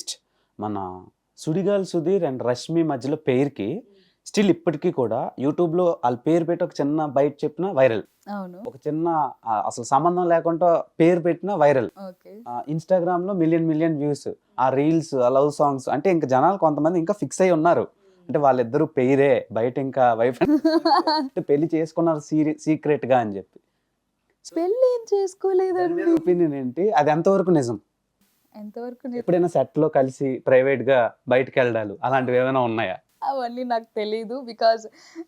Next మన Sudigali Sudheer and Rashmi మధ్యలో పేరుకి స్టిల్ ఇప్పటికీ కూడా యూట్యూబ్లో వాళ్ళ పేరు పెట్టి ఒక చిన్న బయట చెప్పిన వైరల్. ఒక చిన్న అసలు సంబంధం లేకుండా పేరు పెట్టిన వైరల్. ఓకే. ఇన్స్టాగ్రామ్లో మిలియన్ మిలియన్ వ్యూస్ ఆ రీల్స్ ఆ లవ్ సాంగ్స్ అంటే ఇంకా జనాలు కొంతమంది ఇంకా ఫిక్స్ అయి ఉన్నారు. అంటే వాళ్ళిద్దరు పేరే బయట ఇంకా వైఫ్ అంటే పెళ్ళి చేసుకున్నారు సీరి సీక్రెట్గా అని చెప్పి. పెళ్ళి ఏం చేసుకోలేదండి ఒపీనియన్ ఏంటి? అది ఎంతవరకు నిజం? ఎంతవరకు ఎప్పుడైనా సెట్లో కలిసి ప్రైవేట్గా బయటకు వెళ్ళడాలు అలాంటివి ఏమైనా ఉన్నాయా? అవన్నీ నాకు తెలీదు బికాజ్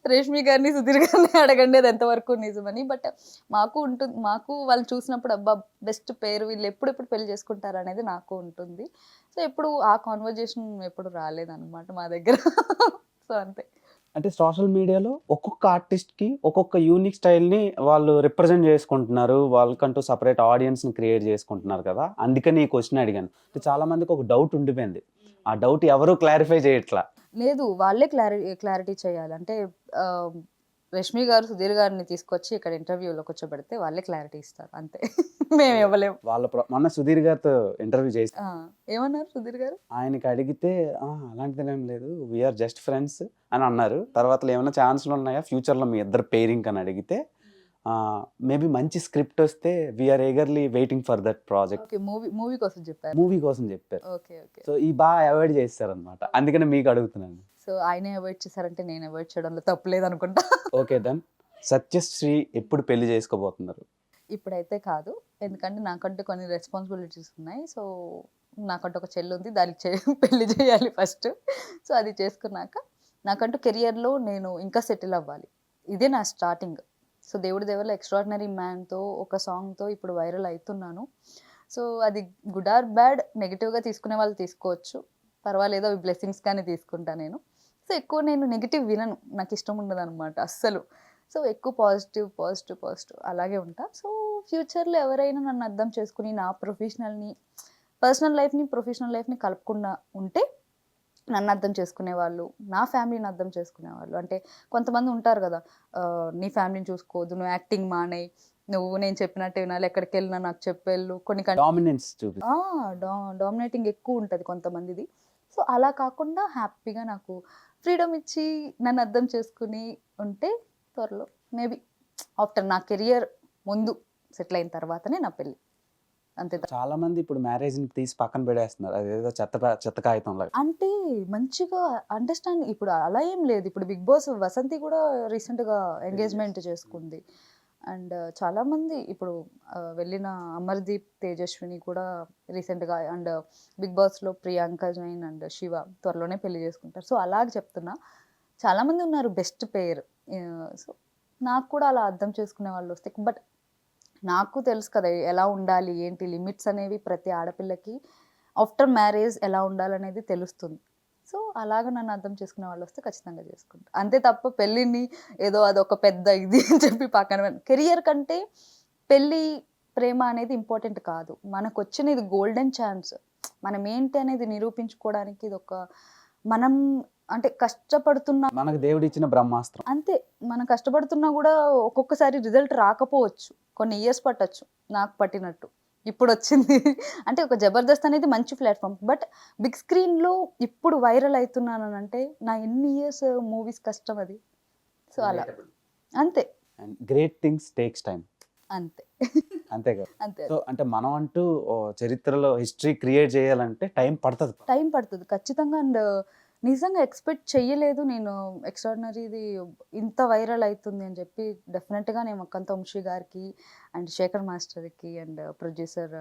రేష్మి గారిని సుధీర్ గారిని అడగండి అది ఎంతవరకు నిజమని. బట్ మాకు ఉంటుంది మాకు వాళ్ళు చూసినప్పుడు అబ్బా బెస్ట్ పేరు వీళ్ళు ఎప్పుడెప్పుడు పెళ్ళి చేసుకుంటారు అనేది నాకు ఉంటుంది. సో ఎప్పుడు ఆ కాన్వర్జేషన్ ఎప్పుడు రాలేదన్నమాట మా దగ్గర. సో అంతే. అంటే సోషల్ మీడియాలో ఒక్కొక్క ఆర్టిస్ట్కి ఒక్కొక్క యూనిక్ స్టైల్ని వాళ్ళు రిప్రజెంట్ చేసుకుంటున్నారు. వాళ్ళకంటూ సపరేట్ ఆడియన్స్ని క్రియేట్ చేసుకుంటున్నారు కదా. అందుకని ఈ క్వశ్చన్ అడిగాను. అంటే చాలామందికి ఒక డౌట్ ఉండిపోయింది. ఆ డౌట్ ఎవరు క్లారిఫై చేయట్లా. లేదు వాళ్ళే క్లారి క్లారిటీ చేయాలి. అంటే రష్మి గారు సుధీర్ గారిని తీసుకొచ్చి ఇక్కడ ఇంటర్వ్యూలో కూర్చోబెడితే వాళ్ళే క్లారిటీ ఇస్తారు. అంతే. మేము ఇవ్వలేము. వాళ్ళ మొన్న సుధీర్ గారితో ఇంటర్వ్యూ చేసి ఏమన్నారు సుధీర్ గారు? ఆయనకి అడిగితే "ఆ, అలాంటిది ఏం లేదు. వీఆర్ జస్ట్ ఫ్రెండ్స్ అని అన్నారు. తర్వాత ఏమైనా ఛాన్స్లు ఉన్నాయా? ఫ్యూచర్లో మీ ఇద్దరు పేరింగ్ అని అడిగితే మేబీ మంచి స్క్రిప్ట్ వస్తే we're eagerly waiting for that project. Movie movie కోసం చెప్పారు. మూవీ కోసం చెప్పారు. Okay okay. సో ఈ బాగా అవాయిడ్ చేస్తారనమాట అందుకనే మీకు అడుగుతున్నాను. సో ఆయనే అవాయిడ్ చేశారంటే నేను అవాయిడ్ చేయడంలో తప్పులేదు అనుకుంటా ఓకే దెన్ సత్యశ్రీ ఎప్పుడు పెళ్ళి చేసుకోబోతున్నారు? ఇప్పుడైతే కాదు. ఎందుకంటే నాకంటూ కొన్ని రెస్పాన్సిబిలిటీస్ ఉన్నాయి. సో నాకంటూ ఒక చెల్లి ఉంది. దానికి పెళ్ళి చేయాలి ఫస్ట్. సో అది చేసుకున్నాక నాకంటూ కెరియర్లో నేను ఇంకా సెటిల్ అవ్వాలి. ఇదే నా స్టార్టింగ్. సో దేవుడి దేవుళ్ళ ఎక్స్ట్రాడినరీ మ్యాన్తో ఒక సాంగ్తో ఇప్పుడు వైరల్ అవుతున్నాను సో అది గుడ్ ఆర్ బ్యాడ్ నెగిటివ్గా తీసుకునే వాళ్ళు తీసుకోవచ్చు. పర్వాలేదు అవి బ్లెస్సింగ్స్ కానీ తీసుకుంటా నేను. సో ఎక్కువ నేను నెగిటివ్ వినను. నాకు ఇష్టం ఉండదు అనమాట అస్సలు. సో ఎక్కువ పాజిటివ్ పాజిటివ్ పాజిటివ్ అలాగే ఉంటా. సో ఫ్యూచర్లో ఎవరైనా నన్ను అర్థం చేసుకుని నా ప్రొఫెషనల్ని పర్సనల్ లైఫ్ని ప్రొఫెషనల్ లైఫ్ని కలపకుండా ఉంటే నన్ను అర్థం చేసుకునే వాళ్ళు నా ఫ్యామిలీని అర్థం చేసుకునే వాళ్ళు అంటే కొంతమంది ఉంటారు కదా నీ ఫ్యామిలీని చూసుకోవద్దు నువ్వు యాక్టింగ్ మానేయి నువ్వు నేను చెప్పినట్టు వినాలి ఎక్కడికి వెళ్ళినా నాకు చెప్పేళ్ళు. కొన్ని కన్- డామినెన్స్ డామినేటింగ్ ఎక్కువ ఉంటుంది కొంతమందిది. సో అలా కాకుండా హ్యాపీగా నాకు ఫ్రీడమ్ ఇచ్చి నన్ను అర్థం చేసుకుని ఉంటే త్వరలో మేబీ ఆఫ్టర్ నా కెరియర్ ముందు సెటిల్ అయిన తర్వాతనే నా పెళ్ళి. అంతే చాలా మంది ఇప్పుడు మ్యారేజ్ని తీసి పక్కన పెడేస్తున్నారు. అదేదో చెత్త చెత్త కాగితం లాగా. అంటే మంచిగా అండర్స్టాండ్ ఇప్పుడు అలా ఏం లేదు. ఇప్పుడు బిగ్ బాస్ వసంతి కూడా రీసెంట్గా ఎంగేజ్మెంట్ చేసుకుంది. అండ్ చాలామంది ఇప్పుడు ఆ, వెళ్ళిన అమర్దీప్ తేజస్విని కూడా రీసెంట్గా అండ్ బిగ్ బాస్లో ప్రియాంక జైన్ అండ్ శివ త్వరలోనే పెళ్ళి చేసుకుంటారు. సో అలాగే చెప్తున్నా. చాలామంది ఉన్నారు బెస్ట్ పేర్. సో నాకు కూడా అలా అర్థం చేసుకునే వాళ్ళు వస్తే బట్ నాకు తెలుసు కదా ఎలా ఉండాలి ఏంటి లిమిట్స్ అనేవి ప్రతి ఆడపిల్లకి ఆఫ్టర్ మ్యారేజ్ ఎలా ఉండాలనేది తెలుస్తుంది. సో అలాగ నన్ను అర్థం చేసుకునే వాళ్ళు వస్తే ఖచ్చితంగా చేసుకుంటా. అంతే తప్ప పెళ్ళిని ఏదో అదొక పెద్ద ఇది అని చెప్పి పక్కన కెరియర్ కంటే పెళ్ళి ప్రేమ అనేది ఇంపార్టెంట్ కాదు. మనకు వచ్చిన ఇది గోల్డెన్ ఛాన్స్. మనం ఏంటి అనేది నిరూపించుకోవడానికి ఇది ఒక మనం అంటే కష్టపడుతున్నా మనకు దేవుడు ఇచ్చిన బ్రహ్మాస్త్రం. అంతే. మనం కష్టపడుతున్నా కూడా ఒక్కొక్కసారి రిజల్ట్ రాకపోవచ్చు. కొన్ని ఇయర్స్ పట్టొచ్చు నాకు పట్టినట్టు. ఇప్పుడు వచ్చింది అంటే ఒక జబర్దస్త్ అనేది మంచి ప్లాట్ఫామ్ బట్ బిగ్ స్క్రీన్లో ఇప్పుడు వైరల్ అవుతున్నాను అని అంటే నా ఎన్ని ఇయర్స్ మూవీస్ కష్టం అది. సో అలా. అంతే. And great things takes time అంతే. అంతే కదా. అంతే సో అంటే మనం అంటూ చరిత్రలో హిస్టరీ క్రియేట్ చేయాలంటే టైం పడుతుంది. టైం పడుతుంది ఖచ్చితంగా. అండ్ నిజంగా ఎక్స్పెక్ట్ చెయ్యలేదు నేను ఎక్స్ట్రాడినరీది ఇంత వైరల్ అవుతుంది అని చెప్పి డెఫినెట్గా నేను అక్కంత వంశీ గారికి అండ్ శేఖర్ మాస్టర్కి అండ్ ప్రొడ్యూసర్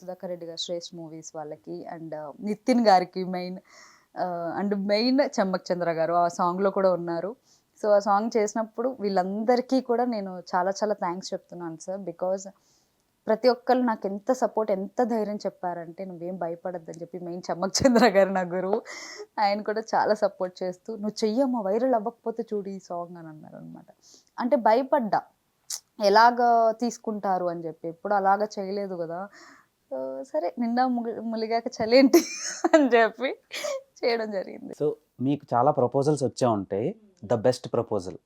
సుధాకర్ రెడ్డి గారు శ్రేష్ మూవీస్ వాళ్ళకి అండ్ నితిన్ గారికి main and main Chammak Chandra గారు ఆ సాంగ్లో కూడా ఉన్నారు. సో ఆ సాంగ్ చేసినప్పుడు వీళ్ళందరికీ కూడా నేను చాలా చాలా థ్యాంక్స్ చెప్తున్నాను సార్. బికాజ్ ప్రతి ఒక్కరు నాకు ఎంత సపోర్ట్ ఎంత ధైర్యం చెప్పారంటే నువ్వేం భయపడద్దని చెప్పి మెయిన్ చమ్మక్ చంద్ర గారు నా గురువు. ఆయన కూడా చాలా సపోర్ట్ చేస్తూ నువ్వు చెయ్యమ్మా వైరల్ అవ్వకపోతే చూడు ఈ సాంగ్ అని అన్నారు అనమాట అంటే భయపడ్డా. ఎలాగ తీసుకుంటారు అని చెప్పి. ఎప్పుడు అలాగ చేయలేదు కదా. సరే నిండా ములిగాక చలేంటి అని చెప్పి చేయడం జరిగింది. సో మీకు చాలా ప్రపోజల్స్ వచ్చే ఉంటాయి ద బెస్ట్ ప్రపోజల్.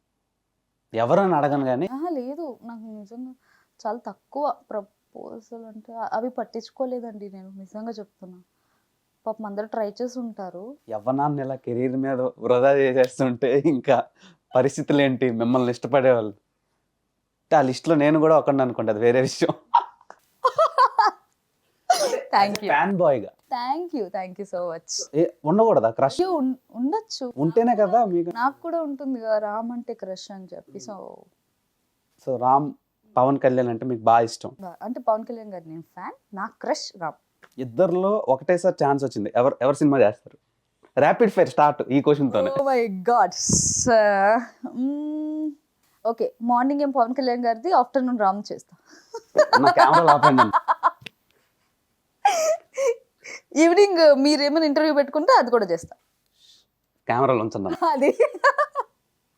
ఎవరని అడగను కానీ లేదు. నాకు నిజంగా చాలా తక్కువ ప్రపోజల్ అంటే అవి పట్టించుకోలేదండి నేను నిజంగా చెప్తున్నా. పాపం అందరూ ట్రై చేసి ఉంటారు. యవ్వనాన్ని ఇలా కెరీర్ మీద వృధా చేసేస్తుంటే ఇంకా పరిస్థితులు ఏంటి మిమ్మల్ని ఇష్టపడేవాళ్ళు ఆ లిస్ట్లో నేను కూడా ఒకటి అనుకుంటా అది వేరే విషయం. Thank you fan బాయ్గా thank you thank you so much ఏ ఉండకూడదా క్రష్ ఉండొచ్చు. ఉంటేనే కదా మీకు. నాకు కూడా ఉంటుంది కదా రామ్ అంటే క్రష్ అని చెప్పి సో. సో రామ్ పవన్ కళ్యాణ్ అంటే మీకు బాగా ఇష్టం. అంటే పవన్ కళ్యాణ్ గారు నేను ఫ్యాన్ నాకు క్రష్ రామ్. ఇద్దరిలో ఒకటేసారి ఛాన్స్ వచ్చింది. ఎవరు ఎవరు సినిమా చేస్తారు? ర్యాపిడ్ ఫైర్ స్టార్ట్ ఈ క్వశ్చన్తోనే. Oh my god okay morning ఏం పవన్ కళ్యాణ్ గారిది ఆఫ్టర్నూన్ రామ్ చేస్తా. నా కెమెరా ఆపండి ఈవినింగ్ మీరు ఏమైనా ఇంటర్వ్యూ పెట్టుకుంటే అది కూడా చేస్తా. కెమెరాలో ఉంచున్నాను అది.